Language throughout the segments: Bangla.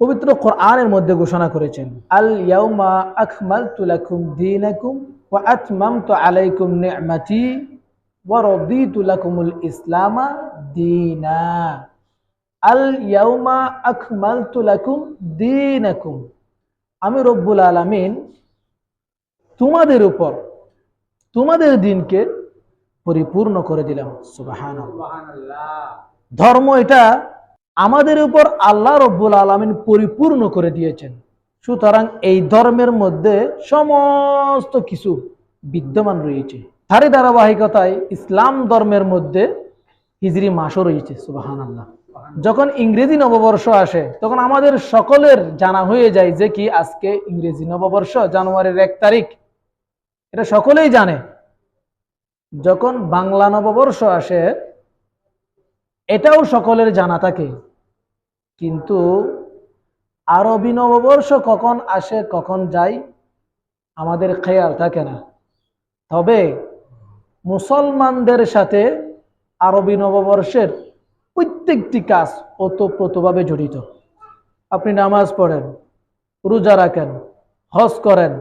পবিত্র কোরআনের মধ্যে ঘোষণা করেছেন আল ইয়াউমা আকমালতু লাকুম দীনাকুম ওয়া আতমামতু আলাইকুম নি'মাতি ওয়া রাদিতু লাকুমুল ইসলামা দীনা। আল ইয়াউমা আকমালতু লাকুম দীনাকুম। আমি রব্বুল আলামিন তোমাদের উপর তোমাদের দিনকে পরিপূর্ণ করে দিলাম। সুবহানাল্লাহ। ধর্ম এটা আমাদের উপর আল্লাহ রব্বুল আলমিন পরিপূর্ণ করে দিয়েছেন। সুতরাং এই ধর্মের মধ্যে সমস্ত কিছু বিদ্যমান রয়েছে। তারই ধারাবাহিকতায় ইসলাম ধর্মের মধ্যে হিজরি মাসও রয়েছে সুবাহান আল্লাহ যখন ইংরেজি নববর্ষ আসে, তখন আমাদের সকলের জানা হয়ে যায় যে কি আজকে ইংরেজি নববর্ষ, জানুয়ারির এক তারিখ। এটা সকলেই জানে। যখন বাংলা নববর্ষ আসে, এটাও সকলের জানা থাকে। কিন্তু আরবি নববর্ষ কখন আসে, কখন যায়, আমাদের খেয়াল থাকে না। তবে মুসলমানদের সাথে আরবি নববর্ষের প্রত্যেকটি কাজ ওতপ্রোতভাবে জড়িত। আপনি নামাজ পড়েন, রোজা রাখেন, হজ করেন,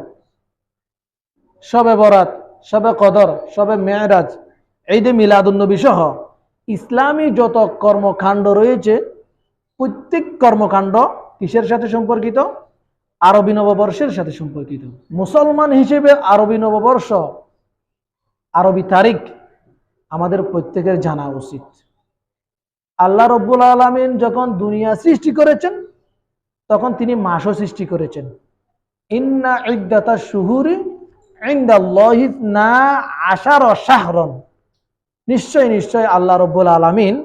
সবে বরাত, সবে কদর, সবে মেয়েরাজ যে মিলাদুন্নবী সহ ইসলামী যত কর্মকাণ্ড রয়েছে প্রত্যেক কর্মকাণ্ড কিসের সাথে সম্পর্কিত? আরবি নববর্ষের সাথে সম্পর্কিত। মুসলমান হিসেবে আরবি নববর্ষ, আরবি তারিখ আমাদের প্রত্যেকের জানা উচিত। আল্লাহ রব্বুল আলমিন যখন দুনিয়া সৃষ্টি করেছেন, তখন তিনি মাসও সৃষ্টি করেছেন। ইন্না ইদ্দাতা শুহুরি না আশার শাহরন। নিশ্চয় নিশ্চয় আল্লাহ রব্বুল আলমিন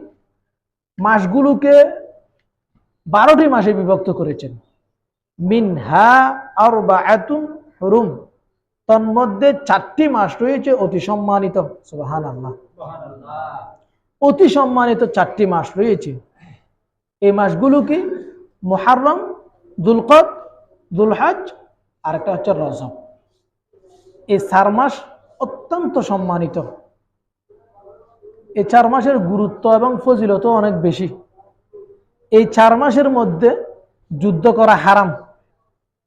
মাসগুলোকে বারোটি মাসে বিভক্ত করেছেন। মিনহা আর বা এতুন হরুম। তন্মধ্যে চারটি মাস রয়েছে অতি সম্মানিত। সুবাহান আল্লাহ অতি সম্মানিত চারটি মাস রয়েছে। এই মাসগুলো কি? মোহারম দুলকত দুলহাজ আর একটা হচ্ছে রজব। এই চার মাস অত্যন্ত সম্মানিত। এই চার মাসের গুরুত্ব এবং ফজিলত অনেক বেশি। এই চার মাসের মধ্যে যুদ্ধ করা হারাম।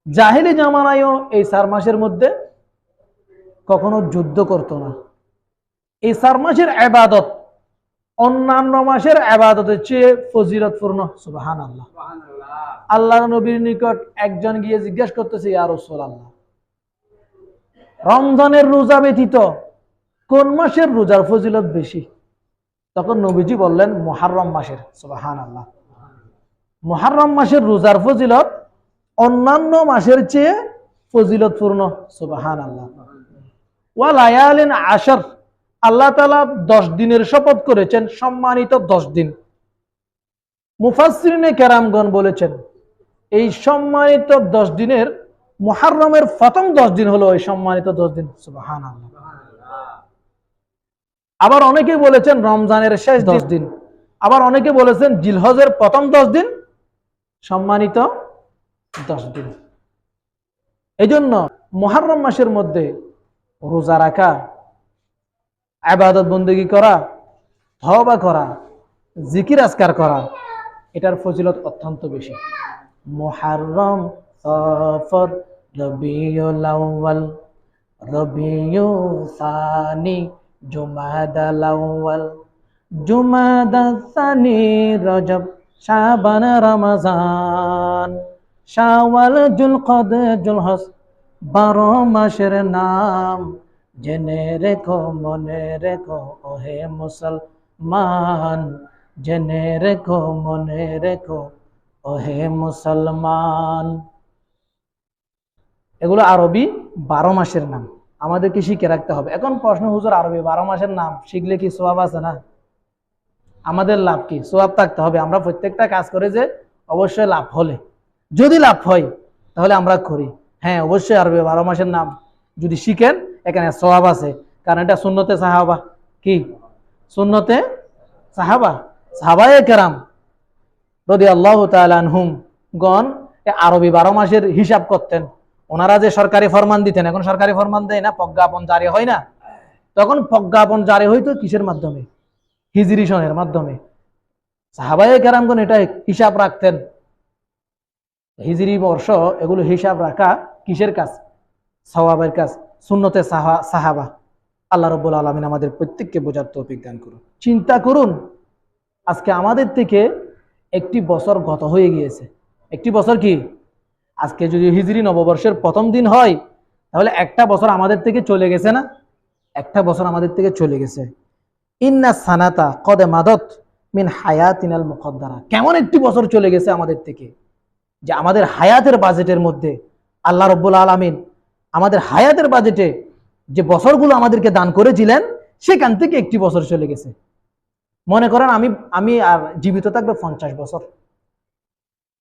জাহিলি জামানায়ও এই চার মাসের মধ্যে কখনো যুদ্ধ করত না। এই চার মাসের আবাদত অন্যান্য মাসের আবাদতের চেয়ে ফজিলতপূর্ণ সুবাহান আল্লাহ আল্লাহ নবীর নিকট একজন গিয়ে জিজ্ঞেস করতেছে, ইয়া রসুল আল্লাহ রমজানের রোজা ব্যতীত কোন মাসের রোজার ফজিলত বেশি? তখন নবীজি বললেন মোহারম মাসের সুবাহান আল্লাহ মোহারম মাসের রোজার ফজিলত অন্যান্য মাসের চেয়ে ফজিলতপূর্ণ সুবাহান আল্লাহ ওয়ালায়ালিন আশর, আল্লাহ তালা দশ দিনের শপথ করেছেন, সম্মানিত দশ দিন। মুফাসরিনে কেরামগণ বলেছেন, এই সম্মানিত দশ দিনের, মুহাররমের প্রথম দশ দিন হলো এই সম্মানিত দশ দিন সুবাহান আল্লাহ আবার অনেকে বলেছেন রমজানের শেষ দশ দিন। আবার অনেকে বলেছেন জিলহজের প্রথম দশ দিন সম্মানিত দশ দিন এই জন্য মহারম মাসের মধ্যে রোজা রাখা আবাদত বন্দী করা হবা করা, জিকির আজকার করা, এটার ফজিলত অত্যন্ত বেশি। মোহারম সফর রবিউল আউয়াল রবিউ রজব শাবান রমজান, শাওয়াল, জুলকদ জুলহস বারো মাসের নাম। জেনে রেখো, মনে রেখো, ওহে মুসলমান। জেনে রেখো, মনে রেখো, ওহে মুসলমান। এগুলো আরবি, বারো মাসের নাম। আমাদেরকে শিখে রাখতে হবে? এখন প্রশ্ন, হুজুর, আরবি বারো মাসের নাম শিখলে কি সোয়াব আছে না? আমাদের লাভ কি? সোয়াব থাকতে হবে। আমরা প্রত্যেকটা কাজ করে যে অবশ্যই লাভ হলে। যদি লাভ হয়, তাহলে আমরা করি। হ্যাঁ অবশ্যই আরবি বারো মাসের নাম যদি শিখেন, এখানে সোয়াব আছে। কারণ এটা শূন্যতে সাহাবা। কি? শূন্যতে সাহাবা। সাহাবায়ে কেরাম রদি আল্লাহ তালহুম গণ এ আরবি বারো মাসের হিসাব করতেন। ওনারা যে সরকারি ফরমান দিতেন, এখন সরকারি ফরমান দেয় না, প্রজ্ঞাপন জারি হয় না। তখন প্রজ্ঞাপন জারি হইতো কিসের মাধ্যমে? হিজরি সনের মাধ্যমে। সাহাবায়ে কেরামগণ এটা হিসাব রাখতেন। হিজরি বর্ষ, এগুলো হিসাব রাখা কিসের কাজ? সওয়াবের কাজ। সুন্নতে সাহা, সাহাবা। আল্লাহ রব্বুল আলমিন আমাদের প্রত্যেককে বোঝার তৌফিক দান করুন। চিন্তা করুন, আজকে আমাদের থেকে একটি বছর গত হয়ে গিয়েছে। একটি বছর কি? আজকে যদি হিজরি নববর্ষের প্রথম দিন হয়, তাহলে একটা বছর আমাদের থেকে চলে গেছে না? একটা বছর আমাদের থেকে চলে গেছে। ইন্না সানাতা কদে মাদত মিন হায়াতিনাল মুকদ্দারা। কেমন একটি বছর চলে গেছে আমাদের থেকে যে আমাদের হায়াতের বাজেটের মধ্যে আল্লাহ রব্বুল আলমিন আমাদের হায়াতের বাজেটে যে বছরগুলো আমাদেরকে দান করেছিলেন, সেখান থেকে একটি বছর চলে গেছে। মনে করেন আমি আমি আর জীবিত থাকবে পঞ্চাশ বছর।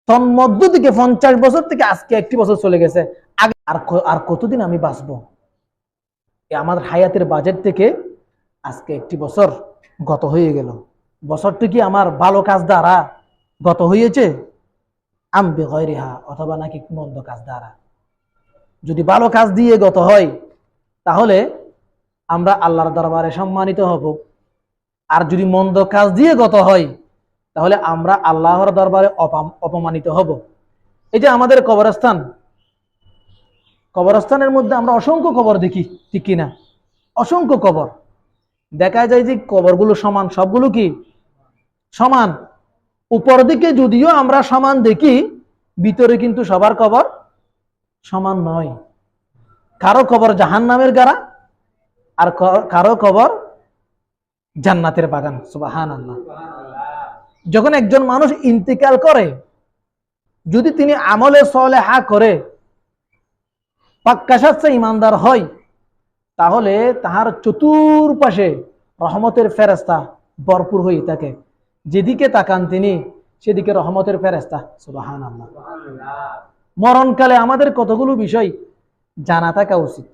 তন্মধ্য থেকে পঞ্চাশ বছর থেকে আজকে একটি বছর চলে গেছে। আগে আর আর কতদিন আমি বাঁচবো? আমার হায়াতের বাজেট থেকে আজকে একটি বছর গত হয়ে গেল। বছরটি কি আমার ভালো কাজ দ্বারা গত হয়েছে? আম বেগরিহা অথবা নাকি মন্দ কাজ দ্বারা? যদি ভালো কাজ দিয়ে গত হয়, তাহলে আমরা আল্লাহর দরবারে সম্মানিত হব। আর যদি মন্দ কাজ দিয়ে গত হয়, তাহলে আমরা আল্লাহর দরবারে অপাম- অপমানিত হব। এই যে আমাদের কবরস্থান, কবরস্থানের মধ্যে আমরা অসংখ্য কবর দেখি, ঠিক কিনা? অসংখ্য কবর। দেখা যায় যে কবরগুলো সমান, সবগুলো কি? সমান। উপর দিকে যদিও আমরা সমান দেখি, ভিতরে কিন্তু সবার কবর সমান নয়। কারও কবর জাহান নামের গাড়া, আর কারও কবর জান্নাতের বাগান। সুবাহান আল্লাহ যখন একজন মানুষ ইন্তিকাল করে, যদি তিনি আমলে সলেহা করে, পাক্কা সাচ্ছে ইমানদার হয় তাহলে তাহার চতুর্পাশে রহমতের ফেরেস্তা ভরপুর হয়ে থাকে। যেদিকে তাকান তিনি সেদিকে রহমতের ফেরেস্তা সুবাহান আল্লাহ মরণকালে আমাদের কতগুলো বিষয় জানা থাকা উচিত?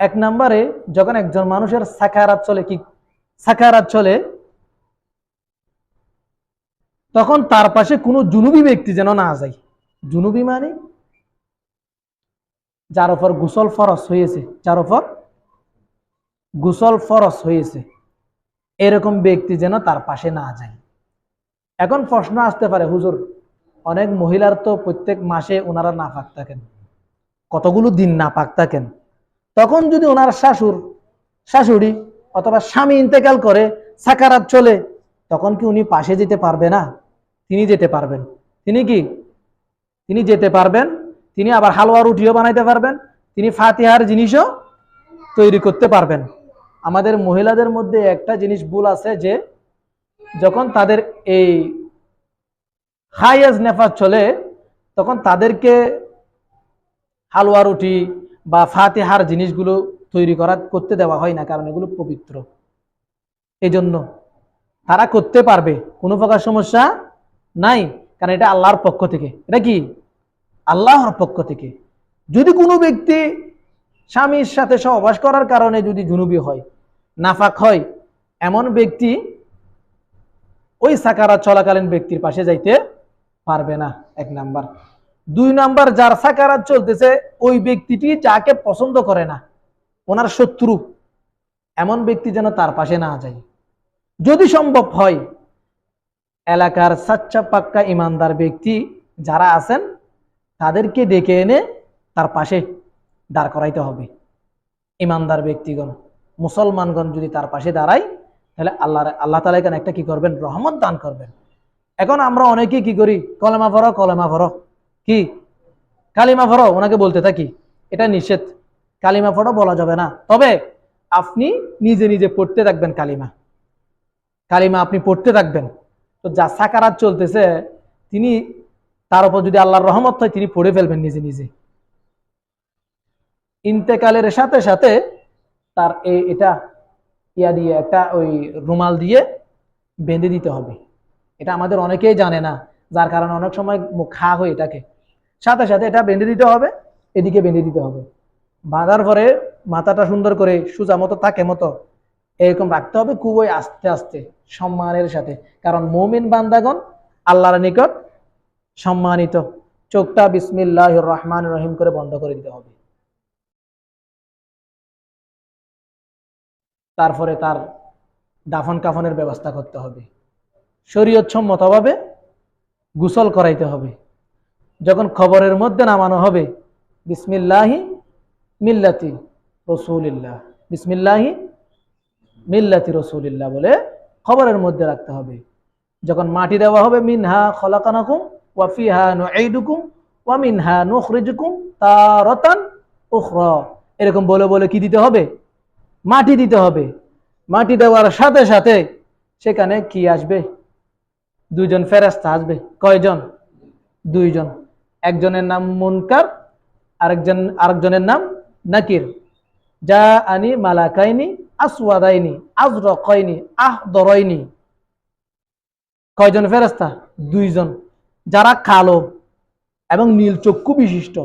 এক নম্বরে যখন একজন মানুষের সাকারাত চলে কি সাকারাত চলে তখন তার পাশে কোনো জুনুবি ব্যক্তি যেন না যায়। জুনুবি মানে? যার উপর গুসল ফরস হয়েছে, যার উপর গুসল ফরস হয়েছে, এরকম ব্যক্তি যেন তার পাশে না যায়। এখন প্রশ্ন আসতে পারে, হুজুর, অনেক মহিলার তো প্রত্যেক মাসে ওনারা না নাপাক থাকেন, কতগুলো দিন নাপাক থাকেন? তখন যদি ওনার শাশুর, শাশুড়ি অথবা স্বামী ইন্তেকাল করে, সাকারাত চলে, তখন কি উনি পাশে যেতে পারবে না? তিনি যেতে পারবেন। তিনি কি? তিনি যেতে পারবেন? তিনি আবার হালুয়া রুটিও বানাইতে পারবেন, তিনি ফাতিহার জিনিসও তৈরি করতে পারবেন। আমাদের মহিলাদের মধ্যে একটা জিনিস ভুল আছে যে, যখন তাদের এই হাইয়াজ নেফাজ চলে, তখন তাদেরকে হালুয়া রুটি বা ফাতিহার জিনিসগুলো তৈরি করা, করতে দেওয়া হয় না, কারণ এগুলো পবিত্র। এই জন্য তারা করতে পারবে, কোনো প্রকার সমস্যা নাই, কারণ এটা আল্লাহর পক্ষ থেকে। এটা কি? আল্লাহর পক্ষ থেকে। যদি কোনো ব্যক্তি স্বামীর সাথে সহবাস করার কারণে যদি জুনুবি হয়, নাফাক হয়, এমন ব্যক্তি ওই সাকারাত চলাকালীন ব্যক্তির পাশে যাইতে পারবে না, এক নাম্বার। দুই নাম্বার, যার সাকারাত চলতেছে, ওই ব্যক্তিটি যাকে পছন্দ করে না, ওনার শত্রু, এমন ব্যক্তি যেন তার পাশে না যায়। যদি সম্ভব হয়, এলাকার সাচ্চা পাক্কা ইমানদার ব্যক্তি যারা আছেন তাদেরকে ডেকে এনে তার পাশে দাঁড় করাইতে হবে। ইমানদার ব্যক্তিগণ, মুসলমানগণ যদি তার পাশে দাঁড়ায়, তাহলে আল্লাহ আল্লাহ তালা এখানে একটা কি করবেন? রহমত দান করবেন। এখন আমরা অনেকেই কি করি? কলেমা ভরো কলেমা ভরো কি? কালিমা ভরো ওনাকে বলতে থাকি। এটা নিষেধ। কালিমা ফটো বলা যাবে না। তবে আপনি নিজে নিজে পড়তে থাকবেন কালিমা। কালিমা আপনি পড়তে থাকবেন। তো যা সাকারাত চলতেছে, তিনি তার উপর যদি আল্লাহর রহমত হয়, তিনি পড়ে ফেলবেন নিজে নিজে। ইন্তেকালের সাথে সাথে তার এই এটা ইয়া দিয়ে, একটা ওই রুমাল দিয়ে বেঁধে দিতে হবে। এটা আমাদের অনেকেই জানে না, যার কারণে অনেক সময় খা হয়ে থাকে সাথে সাথে এটা বেঁধে দিতে হবে, এদিকে বেঁধে দিতে হবে। বাঁধার পরে মাথাটা সুন্দর করে সোজা মতো থাকে মতো এরকম রাখতে হবে খুবই আস্তে আস্তে, সম্মানের সাথে। কারণ মৌমিন বান্দাগণ আল্লাহর নিকট সম্মানিত চোখটা বিসমিল্লাহ রহমান রহিম করে বন্ধ করে দিতে হবে। তারপরে তার দাফন কাফনের ব্যবস্থা করতে হবে। শরীয়ত সম্মতভাবে গোসল করাইতে হবে। যখন খবরের মধ্যে নামানো হবে, বিসমিল্লাহি মিল্লাতি রসুলিল্লাহ, বিসমিল্লাহি মিল্লাতি রসুলিল্লাহ বলে খবরের মধ্যে রাখতে হবে। যখন মাটি দেওয়া হবে, মিনহা খলাকানাকুম ওয়াফিহা নুঈদুকুম ওয়া মিনহা নুখরিজুকুম তারাতান উখরা। এরকম বলে বলে কি দিতে হবে? মাটি দিতে হবে। মাটি দেওয়ার সাথে সাথে সেখানে কি আসবে? দুইজন ফেরেস্তা আসবে। কয়জন? দুইজন। একজনের নাম মুনকার, আরেকজন, আরেকজনের নাম নাকির। যা আনি মালাকাইনি আসওয়াদাইনি আজরকাইনি আহদরাইনি। কয়জন ফেরেস্তা দুইজন। যারা কালো এবং নীল চক্ষু বিশিষ্ট,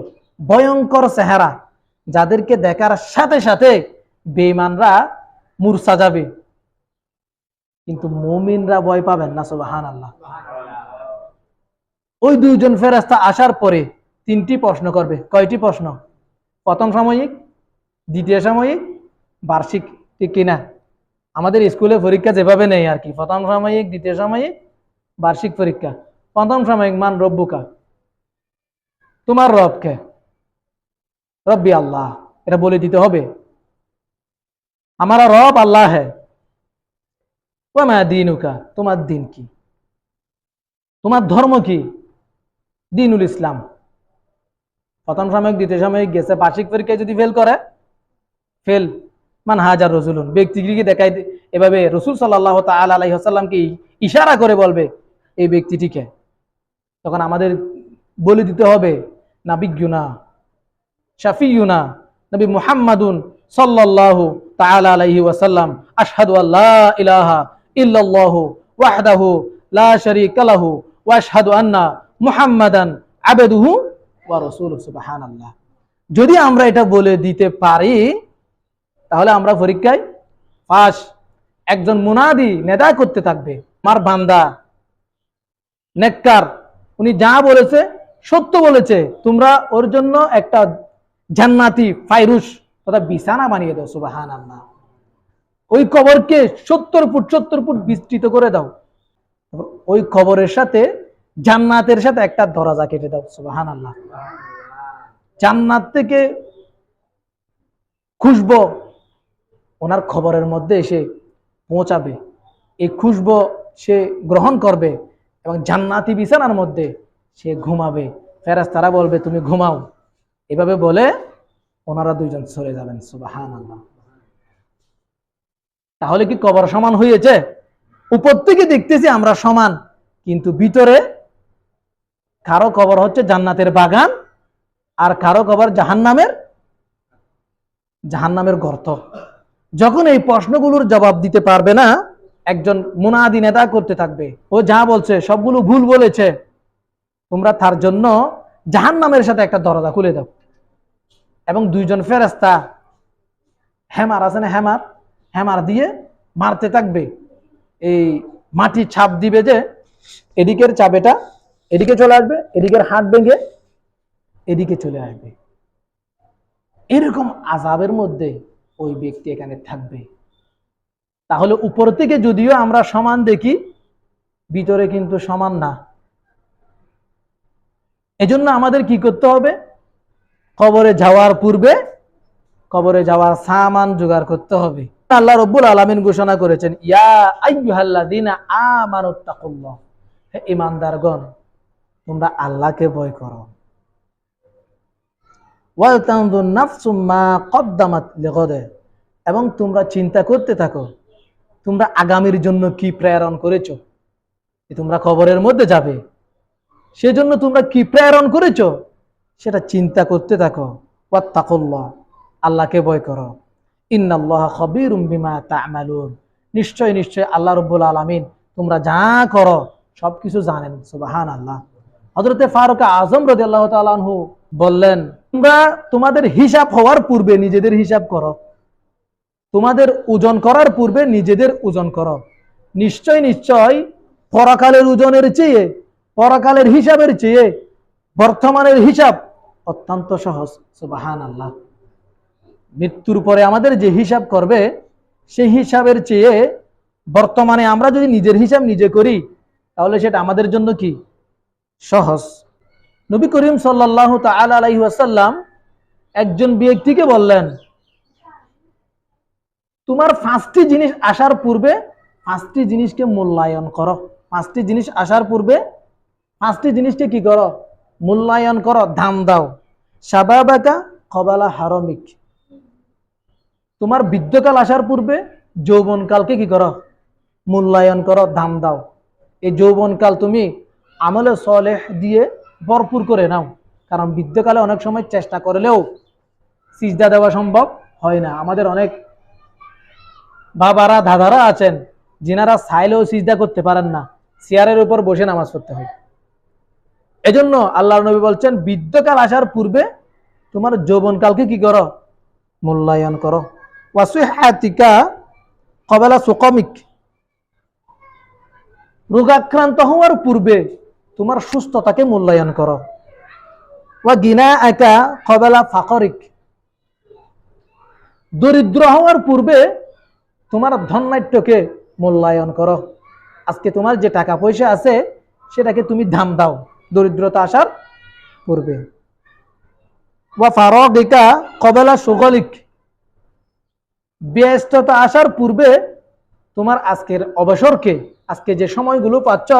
ভয়ঙ্কর চেহারা, যাদেরকে দেখার সাথে সাথে বেঈমানরা মূর্ছা যাবে। কিন্তু মুমিনরা ভয় পাবেন না সুবাহান আল্লাহ ওই দুইজন ফেরাস্তা আসার পরে তিনটি প্রশ্ন করবে। কয়টি প্রশ্ন? প্রথম সাময়িক, দ্বিতীয় সাময়িক, বার্ষিক, ঠিক কিনা? আমাদের স্কুলে পরীক্ষা যেভাবে নেই আর কি। প্রথম সাময়িক, দ্বিতীয় সাময়িক, বার্ষিক পরীক্ষা। প্রথম সাময়িক মান রব্বুকা। তোমার রবকে। রব্বি আল্লাহ, এটা বলে দিতে হবে। আমার রব আল্লাহ হ্যাঁ ওমা দিনুকা, তোমার দিন কি? তোমার ধর্ম কি? দিনুল ইসলাম। প্রথম সাময়িক, দ্বিতীয় সাময়িক গেছে, বার্ষিক পরীক্ষায় যদি ফেল করে ফেল মান হাজার রসুলুন ব্যক্তিটিকে দেখাই এভাবে রসুল সাল্লাহ তাল আলাইসাল্লামকে ইশারা করে বলবে, এই ব্যক্তিটিকে। তখন আমাদের বলে দিতে হবে নাবিগুনা শাফিউনা নবী মুহাম্মাদুন সাল্লাল্লাহু তাআলা আলাইহি ওয়াসাল্লাম, আশহাদু আল্লা ইলাহা ইল্লাল্লাহু ওয়াহদাহু লা শারীকা লাহু ওয়া আশহাদু আন্না মুহাম্মাদান আবদুহু ওয়া রাসূলুহু। সুবহানাল্লাহ। যদি আমরা এটা বলে দিতে পারি, তাহলে আমরা পরীক্ষায় পাস একজন মুনাদি নেদা করতে থাকবে। আমার বান্দা, নেককার উনি যা বলেছে, সত্য বলেছে। তোমরা ওর জন্য একটা জান্নাতি ফাইরুস তথা বিছানা বানিয়ে দাও সুবাহান আল্লাহ ওই কবরকে সত্তর ফুট সত্তর ফুট বিস্তৃত করে দাও। ওই কবরের সাথে, জান্নাতের সাথে একটা দরজা কেটে দাও সুবাহান আল্লাহ জান্নাত থেকে খুশবো ওনার খবরের মধ্যে এসে পৌঁছাবে। এই খুশবো সে গ্রহণ করবে। এবং জান্নাতি বিছানার মধ্যে সে ঘুমাবে। ফেরাজ তারা বলবে, তুমি ঘুমাও। এভাবে বলে ওনারা দুইজন সরে যাবেন সুবাহান আল্লাহ তাহলে কি কবর সমান হয়েছে? উপর থেকে দেখতেছি আমরা সমান, কিন্তু ভিতরে কারও কবর হচ্ছে জান্নাতের বাগান আর কারও কবর জাহান্নামের জাহান্নামের গর্ত। যখন এই প্রশ্নগুলোর জবাব দিতে পারবে না একজন মুনাদি নেতা করতে থাকবে। ও যা বলছে, সবগুলো ভুল বলেছে। তোমরা তার জন্য জাহান নামের সাথে একটা দরজা খুলে দাও। এবং দুইজন ফেরাস্তা হ্যামার আছে না হ্যামার? হ্যামার দিয়ে মারতে থাকবে। এই মাটি ছাপ দিবে যে এদিকের চাপেটা এদিকে চলে আসবে, এদিকের হাত ভেঙে এদিকে চলে আসবে। এরকম আজাবের মধ্যে ওই ব্যক্তি এখানে থাকবে। তাহলে উপর থেকে যদিও আমরা সমান দেখি, ভিতরে কিন্তু সমান না। এজন্য আমাদের কি করতে হবে? কবরে যাওয়ার পূর্বে কবরে যাওয়ার সামান জোগাড় করতে হবে। আল্লাহ রব্বুল আলমিন ঘোষণা করেছেন, ইয়া ঈমানদারগণ, তোমরা আল্লাহকে ভয় করো। এবং তোমরা চিন্তা করতে থাকো তোমরা আগামীর জন্য কি প্রেরণ করেছ? তোমরা খবরের মধ্যে যাবে। সেজন্য তোমরা কি প্রেরণ করেছ? সেটা চিন্তা করতে থাকো। ওয়াত্তাকুল্লাহ। আল্লাহকে ভয় করো। ইন্নাল্লাহ তা'মালুন। নিশ্চয় নিশ্চয় আল্লাহ রব্বুল আলামিন তোমরা যা করো, সবকিছু জানেন। সুবাহান আল্লাহ হযরতে ফারুক আজম রাদিয়াল্লাহু তাআলা আনহু বললেন, তোমরা তোমাদের হিসাব হওয়ার পূর্বে নিজেদের হিসাব করো। তোমাদের ওজন করার পূর্বে নিজেদের ওজন করো। নিশ্চয় নিশ্চয়, পরাকালের ওজনের চেয়ে, পরাকালের হিসাবের চেয়ে বর্তমানের হিসাব অত্যন্ত সহজ। সুবাহান আল্লাহ মৃত্যুর পরে আমাদের যে হিসাব করবে, সেই হিসাবের চেয়ে বর্তমানে আমরা যদি নিজের হিসাব নিজে করি, তাহলে সেটা আমাদের জন্য কি? সহজ। নবী করিম সাল্লাহ তাল আলাইহি আসাল্লাম একজন ব্যক্তিকে বললেন তোমার পাঁচটি জিনিস আসার পূর্বে পাঁচটি জিনিসকে মূল্যায়ন করো। পাঁচটি জিনিস আসার পূর্বে পাঁচটি জিনিসকে কি করো? মূল্যায়ন করো দাম দাও। সাবাবাকা কবালা হারমিক। তোমার বৃদ্ধকাল আসার পূর্বে যৌবনকালকে কি করো? মূল্যায়ন করো দাম দাও। এই যৌবনকাল তুমি আমলে সলেহ দিয়ে ভরপুর করে নাও। কারণ বৃদ্ধকালে অনেক সময় চেষ্টা করলেও সিজদা দেওয়া সম্ভব হয় না। আমাদের অনেক বাবারা, দাদারা আছেন। যিনারা সাইলেও সিজদা করতে পারেন না, চেয়ারের উপর বসে নামাজ পড়তে হয়। এজন্য আল্লাহ নবী বলছেন, বৃদ্ধকাল আসার পূর্বে তোমার যৌবনকালকে কি করো? মূল্যায়ন করো। ওয়াসুহাতিকা কবেলা রোগাক্রান্ত হওয়ার পূর্বে তোমার সুস্থতাকে মূল্যায়ন করো। ওয়া গিনা একা কবেলা ফাকরিক। দরিদ্র হওয়ার পূর্বে তোমার ধন্যাট্যকে মূল্যায়ন করো। আজকে তোমার যে টাকা পয়সা আছে, সেটাকে তুমি দাম দাও দরিদ্রতা আসার পূর্বে। ওয়া ফারগিকা কবেলা সুগলিক। ব্যস্ততা আসার পূর্বে তোমার আজকের অবসরকে, আজকে যে সময়গুলো পাচ্ছ,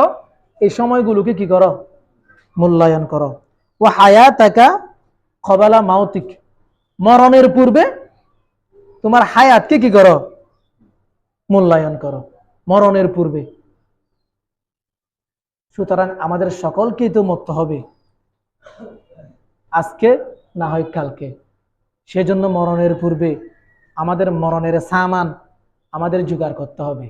এই সময়গুলোকে কি করো? মূল্যায়ন করো। ও হায়া টাকা খবালা মাউতিক। মরণের পূর্বে তোমার হায়াতকে কি করো? মূল্যায়ন করো, মরণের পূর্বে। সুতরাং আমাদের সকলকেই তো মরতে হবে। আজকে না হয় কালকে। সেজন্য মরণের পূর্বে আমাদের মরণের সামান আমাদের জোগাড় করতে হবে।